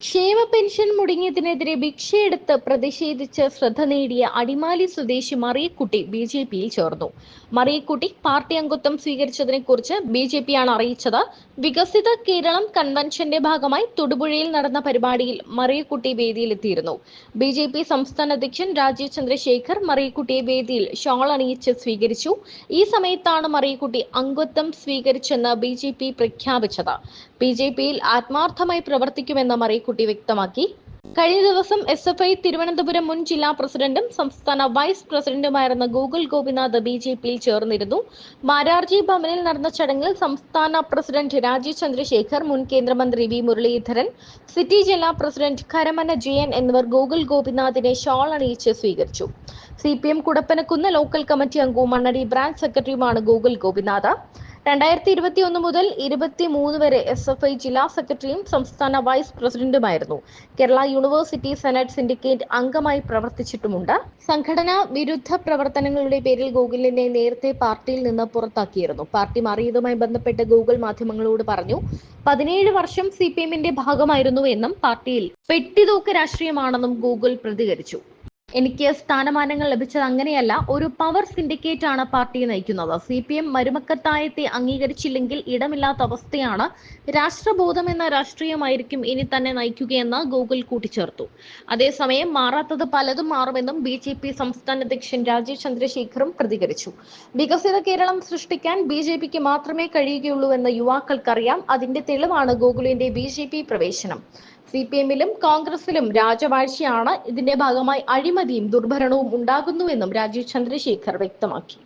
ക്ഷേമ പെൻഷൻ മുടങ്ങിയതിനെതിരെ ഭിക്ഷയെടുത്ത് പ്രതിഷേധിച്ച് ശ്രദ്ധ നേടിയ അടിമാലി സ്വദേശി മറിയക്കുട്ടി ബി ജെ പിയിൽ ചേർന്നു. മറിയക്കുട്ടി പാർട്ടി അംഗത്വം സ്വീകരിച്ചതിനെ കുറിച്ച് ബി ജെ പിയാണ് അറിയിച്ചത്. വികസിത കേരളം കൺവെൻഷന്റെ ഭാഗമായി തൊടുപുഴയിൽ നടന്ന പരിപാടിയിൽ മറിയക്കുട്ടി വേദിയിലെത്തിയിരുന്നു. ബി ജെ പി സംസ്ഥാന അധ്യക്ഷൻ രാജീവ് ചന്ദ്രശേഖർ മറിയക്കുട്ടിയെ വേദിയിൽ ഷോൾ അണിയിച്ച് സ്വീകരിച്ചു. ഈ സമയത്താണ് മറിയക്കുട്ടി അംഗത്വം സ്വീകരിച്ചെന്ന് ബി ജെ പി പ്രഖ്യാപിച്ചത്. ബി ജെ പിയിൽ ആത്മാർത്ഥമായി പ്രവർത്തിക്കുമെന്ന് മറിയക്കുട്ടി വ്യക്തമാക്കി. കഴിഞ്ഞ ദിവസം എസ് എഫ് ഐ തിരുവനന്തപുരം മുൻ ജില്ലാ പ്രസിഡന്റും സംസ്ഥാന വൈസ് പ്രസിഡന്റുമായിരുന്ന ഗൂഗിൾ ഗോപിനാഥ് ബി ജെ പിയിൽ ചേർന്നിരുന്നു. മാരാർജി ഭവനിൽ നടന്ന ചടങ്ങിൽ സംസ്ഥാന പ്രസിഡന്റ് രാജീവ് ചന്ദ്രശേഖർ മുൻ കേന്ദ്രമന്ത്രി വി മുരളീധരൻ സിറ്റി ജില്ലാ പ്രസിഡന്റ് കരമന ജയൻ എന്നിവർ ഗൂഗിൾ ഗോപിനാഥിനെ ഷോൾ അണിയിച്ച് സ്വീകരിച്ചു. C P M Kudappanakunnu local committee അംഗവും മണ്ണടി ബ്രാഞ്ച് സെക്രട്ടറിയുമാണ് ഗൂഗിൾ ഗോപിനാഥ്. രണ്ടായിരത്തി ഇരുപത്തി ഒന്ന് മുതൽ ഇരുപത്തി മൂന്ന് വരെ എസ് എഫ് ഐ ജില്ലാ സെക്രട്ടറിയും സംസ്ഥാന വൈസ് പ്രസിഡന്റുമായിരുന്നു. കേരള യൂണിവേഴ്സിറ്റി സെനറ്റ് സിൻഡിക്കേറ്റ് അംഗമായി പ്രവർത്തിച്ചിട്ടുമുണ്ട്. സംഘടനാ വിരുദ്ധ പ്രവർത്തനങ്ങളുടെ പേരിൽ ഗൂഗിളിനെ നേരത്തെ പാർട്ടിയിൽ നിന്ന് പുറത്താക്കിയിരുന്നു. പാർട്ടി മാറിയതുമായി ബന്ധപ്പെട്ട് ഗൂഗിൾ മാധ്യമങ്ങളോട് പറഞ്ഞു പതിനേഴ് വർഷം സി പി എമ്മിന്റെ ഭാഗമായിരുന്നു എന്നും പാർട്ടിയിൽ പെട്ടിതൂക്ക രാഷ്ട്രീയമാണെന്നും ഗൂഗിൾ പ്രതികരിച്ചു. എനിക്ക് സ്ഥാനമാനങ്ങൾ ലഭിച്ചത് അങ്ങനെയല്ല. ഒരു പവർ സിൻഡിക്കേറ്റ് ആണ് പാർട്ടി നയിക്കുന്നത്. സി പി എം മരുമക്കത്തായത്തെ അംഗീകരിച്ചില്ലെങ്കിൽ ഇടമില്ലാത്ത അവസ്ഥയാണ് രാഷ്ട്രബോധം എന്ന രാഷ്ട്രീയമായിരിക്കും ഇനി തന്നെ നയിക്കുകയെന്ന് ഗൂഗിൾ കൂട്ടിച്ചേർത്തു. അതേസമയം മാറാത്തത് പലതും മാറുമെന്നും ബി ജെ പി സംസ്ഥാന അധ്യക്ഷൻ രാജീവ് ചന്ദ്രശേഖറും പ്രതികരിച്ചു. വികസിത കേരളം സൃഷ്ടിക്കാൻ ബി ജെ പിക്ക് മാത്രമേ കഴിയുകയുള്ളൂ എന്ന് യുവാക്കൾക്കറിയാം. അതിന്റെ തെളിവാണ് ഗൂഗിളിന്റെ ബി ജെ പി പ്രവേശനം. സി പി എമ്മിലും കോൺഗ്രസിലും രാജവാഴ്ചയാണ് ഇതിന്റെ ഭാഗമായി അഴിമതിയും ദുർഭരണവും ഉണ്ടാകുന്നുവെന്നും രാജീവ് ചന്ദ്രശേഖർ വ്യക്തമാക്കി.